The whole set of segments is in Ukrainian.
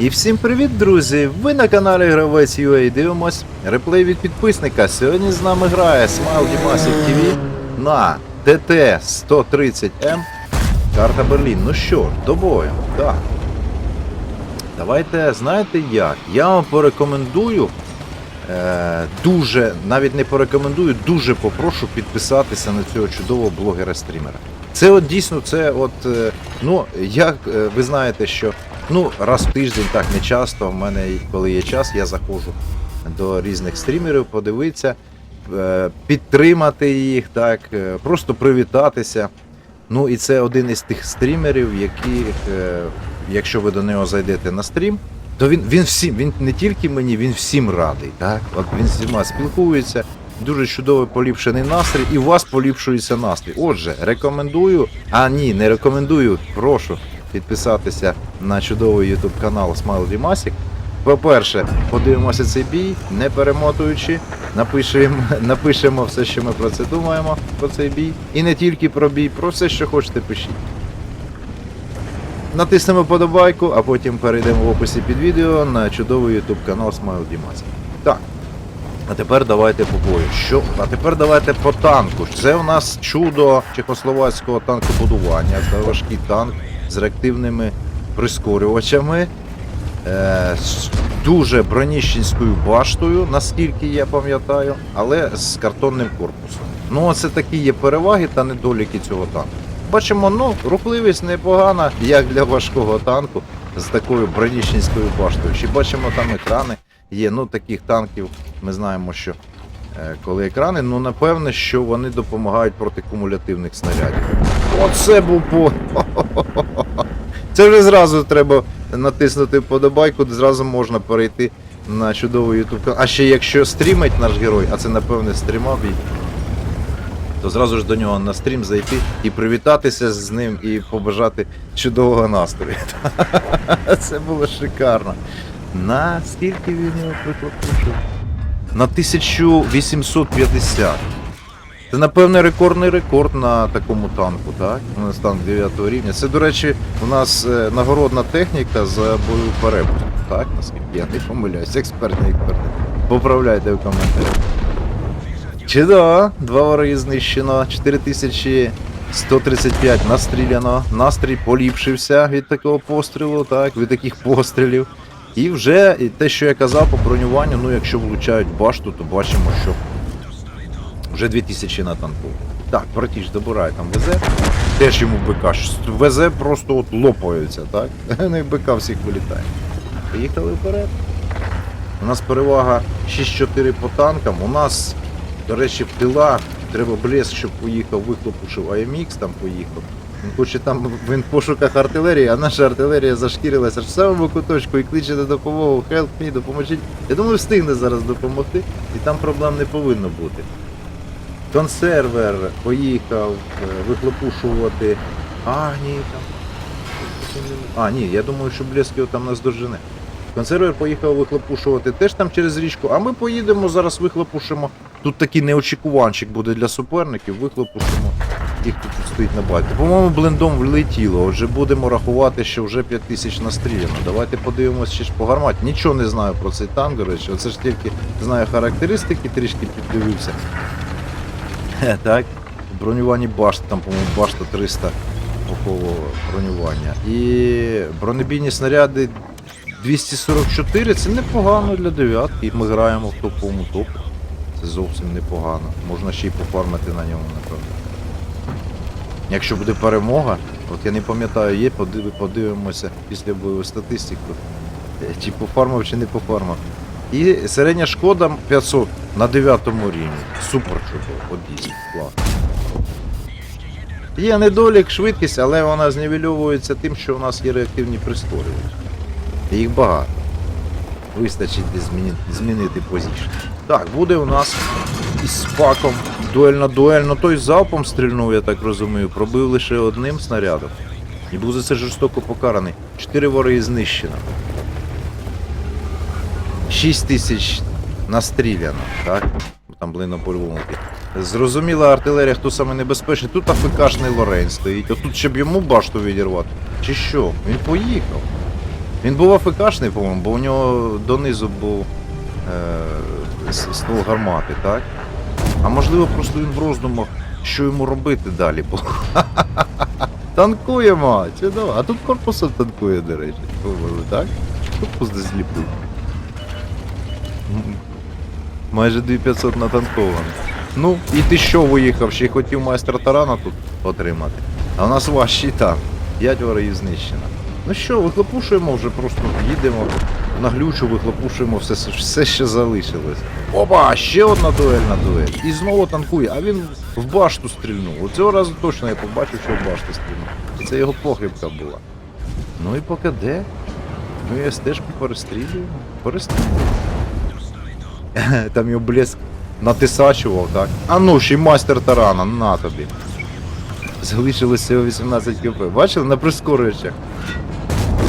І всім привіт, друзі! Ви на каналі Гравець UA дивимось реплей від підписника. Сьогодні з нами грає Smile Дімасів TV на ТТ 130М. Карта Берлін. Ну що до бою. Так. Давайте, знаєте як? Я вам порекомендую. Е, дуже, навіть не порекомендую, дуже попрошу підписатися на цього чудового блогера-стрімера. Це от дійсно, це от, е, ну, як е, ви знаєте, що ну, раз в тиждень, так не часто, в мене, коли є час, я заходжу до різних стрімерів, подивитися, е, підтримати їх, так, е, просто привітатися. Ну і це один із тих стрімерів, яких, е, якщо ви до нього зайдете на стрім, то він, він всім, він не тільки мені, він всім радий. Так? От він всіма спілкується, дуже чудовий поліпшений настрій, і у вас поліпшується настрій. Отже, рекомендую, а ні, не рекомендую, прошу підписатися на чудовий YouTube канал Smile Дімасік. По-перше, подивимося цей бій, не перемотуючи, напишемо, напишемо все, що ми про це думаємо, про цей бій. І не тільки про бій, про все, що хочете, пишіть. Натиснемо подобайку, а потім перейдемо в описі під відео на чудовий YouTube канал Smile Дімасі. Так. А тепер давайте по бою. Що? А тепер давайте по танку. Це у нас чудо чехословацького танкобудування. Це важкий танк з реактивними прискорювачами. Е, з дуже броніщенською баштою, наскільки я пам'ятаю, але з картонним корпусом. Ну, це такі є переваги та недоліки цього танку. Бачимо, ну, рухливість непогана, як для важкого танку з такою броніщенською баштою. Ще бачимо там екрани. Є, ну таких танків ми знаємо, що е, коли екрани, ну напевне, що вони допомагають проти кумулятивних снарядів. Оце був по. Це вже зразу треба натиснути подобайку, зразу можна перейти на чудовий YouTube канал. А ще якщо стрімить наш герой, а це напевне стрімав то зразу ж до нього на стрім зайти і привітатися з ним і побажати чудового настрою. Це було шикарно. На скільки він його прикопушив? На 1850. Це, напевне, рекордний рекорд на такому танку, так? У нас танк 9 рівня. Це, до речі, у нас е, нагородна техніка за бою перепуск. Так, наскільки я не помиляюсь, експертний експерти. Поправляйте в коментарях. Чудово, два вороги знищено, 4135 настріляно, настрій поліпшився від такого пострілу, так, від таких пострілів. І вже і те, що я казав по бронюванню, ну якщо влучають башту, то бачимо, що вже 2000 на танку. Так, братіш, добирай там ВЗ. Теж йому БК. ВЗ просто от лопаються, так? Ну і БК всіх вилітає. Поїхали вперед. У нас перевага 6-4 по танкам. У нас, до речі, в тила треба блеск, щоб поїхав, вихлопушив АМХ там поїхав. Він хоче там, він в пошуках артилерії, а наша артилерія зашкірилася аж в самому куточку і кличе на допомогу, help me, допоможіть. Я думаю, встигне зараз допомогти, і там проблем не повинно бути. Консервер поїхав е, вихлопушувати. А, ні, там. А, ні, я думаю, що блеск його там наздожене. Консервер поїхав вихлопушувати теж там через річку, а ми поїдемо зараз вихлопушимо. Тут такий неочікуванчик буде для суперників, вихлопушимо хто тут стоїть на байку. По-моєму, блендом влетіло. Отже, будемо рахувати, що вже 5000 настріляно. Давайте подивимося ще ж по гарматі. Нічого не знаю про цей танк, речі. Оце ж тільки знаю характеристики, трішки піддивився. Так. Бронювані башти, там, по-моєму, башта 300 бокового бронювання. І бронебійні снаряди 244 це непогано для дев'ятки. Ми граємо в топовому топу. Це зовсім непогано. Можна ще й пофармити на ньому, напевно. Якщо буде перемога, от я не пам'ятаю, є, подив- подивимося після бою статистику. е, Чи пофармив, чи не пофармив. І середня шкода 500 на 9 рівні. Супер чудово, от дійсно, клас. Є недолік, швидкість, але вона знівельовується тим, що у нас є реактивні прискорювачі. Їх багато. Вистачить змінити, змінити позицію. Так, буде у нас із паком дуель на дуель. Ну той залпом стрільнув, я так розумію, пробив лише одним снарядом. І був за це жорстоко покараний. Чотири вороги знищено. 6 тисяч настріляно, так? Там блин по-любому. Зрозуміла артилерія, хто саме небезпечний. Тут АФКшний Лорень стоїть. Отут щоб йому башту відірвати. Чи що? Він поїхав. Він був АФКшний, по-моєму, бо у нього донизу був е, ствол гармати, так? А можливо, просто він в роздумах, що йому робити далі було. Танкуємо! Чудово. А тут корпусом танкує, до речі. Так? Корпус десь зліпив. Майже 2500 натанкований. Ну, і ти що виїхав? Ще й хотів майстра тарана тут отримати. А у нас важчий танк. П'ять ворогів знищено. Ну що, вихлопушуємо вже просто їдемо на глючу, вихлопушуємо все, все що залишилось. Опа, ще одна дуельна дуель. І знову танкує, а він в башту стрільнув. От цього разу точно я побачив, що в башту стрільнув. Це його похибка була. Ну і поки де? Ну і стежку перестрілюємо. Перестрілюємо. Там його блеск натисачував, так? А ну, ще й майстер тарана, на тобі. Залишилося всього 18 кп. Бачили на прискорювачах?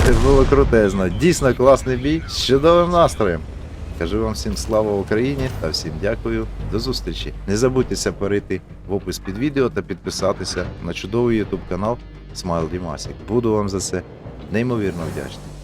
Це було крутезно. Дійсно класний бій з чудовим настроєм. Кажу вам всім слава Україні та всім дякую. До зустрічі. Не забудьтеся перейти в опис під відео та підписатися на чудовий YouTube канал Смайл Дімасік. Буду вам за це неймовірно вдячний.